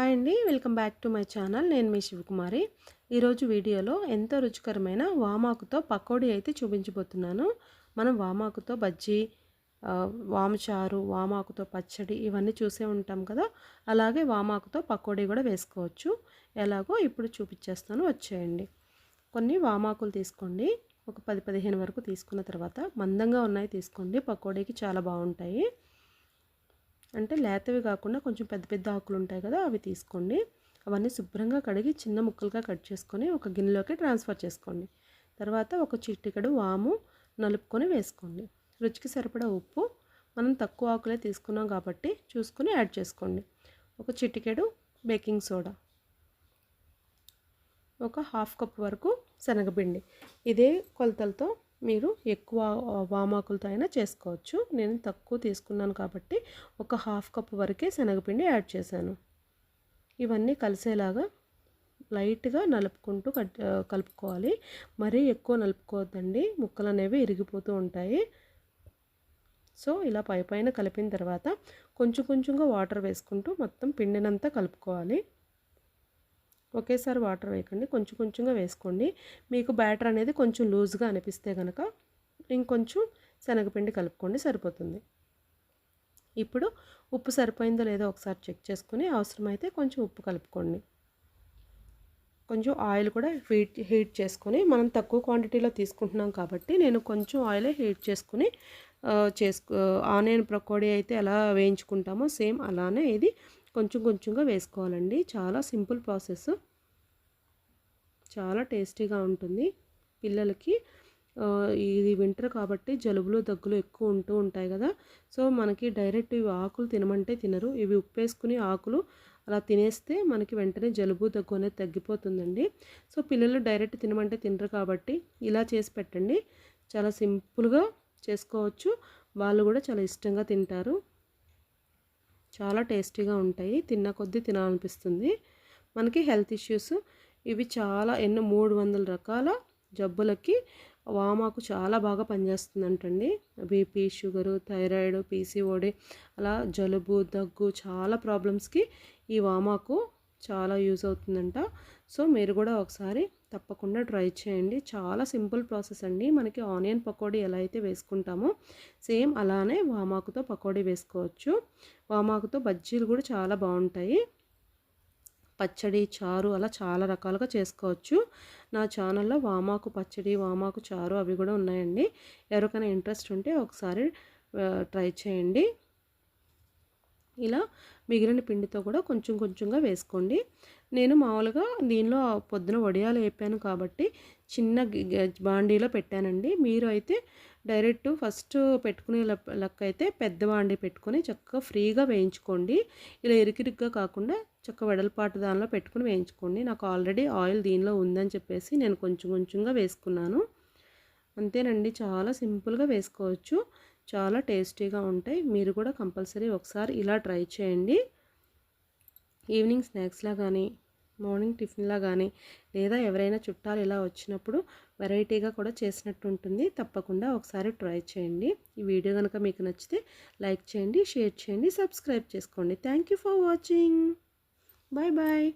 Hi అండి welcome back to my channel. నేను మీ శివకుమారి. ఈరోజు వీడియోలో ఎంతో రుచికరమైన వామాకుతో పకోడీ అయితే చూపించబోతున్నాను. మనం వామాకుతో బజ్జీ వామచారు వామాకుతో పచ్చడి ఇవన్నీ చూసే ఉంటాం కదా. అలాగే వామాకుతో పకోడీ కూడా వేసుకోవచ్చు. ఎలాగో ఇప్పుడు చూపించేస్తాను. వచ్చేయండి. కొన్ని వామాకులు తీసుకోండి. ఒక పది పదిహేను వరకు తీసుకున్న తర్వాత మందంగా ఉన్నాయి తీసుకోండి. పకోడీకి చాలా బాగుంటాయి. అంటే లేతవి కాకుండా కొంచెం పెద్ద పెద్ద ఆకులు ఉంటాయి కదా అవి తీసుకోండి. అవన్నీ శుభ్రంగా కడిగి చిన్న ముక్కలుగా కట్ చేసుకొని ఒక గిన్నెలోకి ట్రాన్స్ఫర్ చేసుకోండి. తర్వాత ఒక చిట్టికడు వాము నలుపుకొని వేసుకోండి. రుచికి సరిపడా ఉప్పు మనం తక్కువ ఆకులే తీసుకున్నాం కాబట్టి చూసుకొని యాడ్ చేసుకోండి. ఒక చిటికెడు బేకింగ్ సోడా ఒక హాఫ్ కప్ వరకు శనగపిండి. ఇదే కొలతలతో మీరు ఎక్కువ వామాకులతో అయినా చేసుకోవచ్చు. నేను తక్కువ తీసుకున్నాను కాబట్టి ఒక హాఫ్ కప్ వరకే శనగపిండి యాడ్ చేశాను. ఇవన్నీ కలిసేలాగా లైట్గా నలుపుకుంటూ కట్ కలుపుకోవాలి. మరీ ఎక్కువ నలుపుకోవద్దండి. ముక్కలు అనేవి ఇరిగిపోతూ ఉంటాయి. సో ఇలా పై పైన కలిపిన తర్వాత కొంచెం కొంచెంగా వాటర్ వేసుకుంటూ మొత్తం పిండినంతా కలుపుకోవాలి. ఒకేసారి వాటర్ వేయకండి. కొంచెం కొంచెంగా వేసుకోండి. మీకు బ్యాటర్ అనేది కొంచెం లూజ్గా అనిపిస్తే కనుక ఇంకొంచెం శనగపిండి కలుపుకోండి సరిపోతుంది. ఇప్పుడు ఉప్పు సరిపోయిందో లేదో ఒకసారి చెక్ చేసుకుని అవసరమైతే కొంచెం ఉప్పు కలుపుకోండి. కొంచెం ఆయిల్ కూడా హీట్ హీట్ చేసుకొని మనం తక్కువ క్వాంటిటీలో తీసుకుంటున్నాం కాబట్టి నేను కొంచెం ఆయిల్ హీట్ చేసుకుని చేసుకు ఆనియన్ పకోడీ అయితే ఎలా వేయించుకుంటామో సేమ్ అలానే ఇది కొంచెం కొంచెంగా వేసుకోవాలండి. చాలా సింపుల్ ప్రాసెస్. చాలా టేస్టీగా ఉంటుంది. పిల్లలకి ఇది వింటర్ కాబట్టి జలుబులు దగ్గులు ఎక్కువ ఉంటూ ఉంటాయి కదా. సో మనకి డైరెక్ట్ ఇవి ఆకులు తినమంటే తినరు. ఇవి ఉప్పేసుకుని ఆకులు అలా తినేస్తే మనకి వెంటనే జలుబు దగ్గు అనేది తగ్గిపోతుందండి. సో పిల్లలు డైరెక్ట్ తినమంటే తినరు కాబట్టి ఇలా చేసి పెట్టండి. చాలా సింపుల్గా చేసుకోవచ్చు. వాళ్ళు కూడా చాలా ఇష్టంగా తింటారు. చాలా టేస్టీగా ఉంటాయి. తిన్న కొద్దీ తినాలనిపిస్తుంది. మనకి హెల్త్ ఇష్యూస్ ఇవి చాలా ఎన్నో మూడు వందల రకాల జబ్బులకి వామాకు చాలా బాగా పనిచేస్తుందంటండి. బీపీ షుగరు థైరాయిడ్ పీసీఓడి అలా జలుబు దగ్గు చాలా ప్రాబ్లమ్స్కి ఈ వామాకు చాలా యూజ్ అవుతుందంట. సో మీరు కూడా ఒకసారి తప్పకుండా ట్రై చేయండి. చాలా సింపుల్ ప్రాసెస్ అండి. మనకి ఆనియన్ పకోడీ ఎలా అయితే వేసుకుంటామో సేమ్ అలానే వామాకుతో పకోడీ వేసుకోవచ్చు. వామాకుతో బజ్జీలు కూడా చాలా బాగుంటాయి. పచ్చడి చారు అలా చాలా రకాలుగా చేసుకోవచ్చు. నా ఛానల్లో వామాకు పచ్చడి వామాకు చారు అవి కూడా ఉన్నాయండి. ఎవరికైనా ఇంట్రెస్ట్ ఉంటే ఒకసారి ట్రై చేయండి. ఇలా మిగిలిన పిండితో కూడా కొంచెం కొంచెంగా వేసుకోండి. నేను మామూలుగా దీనిలో పొద్దున వడియాలు వేపాను కాబట్టి చిన్న బాండీలో పెట్టానండి. మీరు అయితే డైరెక్ట్ ఫస్ట్ పెట్టుకునే లెక్క అయితే పెద్ద బాండీ పెట్టుకొని చక్కగా ఫ్రీగా వేయించుకోండి. ఇలా ఇరికిరిగ్గా కాకుండా చక్క వెడల్పాటు దానిలో పెట్టుకుని వేయించుకోండి. నాకు ఆల్రెడీ ఆయిల్ దీనిలో ఉందని చెప్పేసి నేను కొంచెం కొంచెంగా వేసుకున్నాను. అంతేనండి చాలా సింపుల్గా వేసుకోవచ్చు. చాలా టేస్టీగా ఉంటాయి. మీరు కూడా కంపల్సరీ ఒకసారి ఇలా ట్రై చేయండి. ఈవినింగ్ స్నాక్స్లా కానీ మార్నింగ్ టిఫిన్లా కానీ లేదా ఎవరైనా చుట్టాలు ఇలా వచ్చినప్పుడు వెరైటీగా కూడా చేసినట్టు ఉంటుంది. తప్పకుండా ఒకసారి ట్రై చేయండి. ఈ వీడియో కనుక మీకు నచ్చితే లైక్ చేయండి షేర్ చేయండి సబ్స్క్రైబ్ చేసుకోండి. Thank you for watching. Bye bye.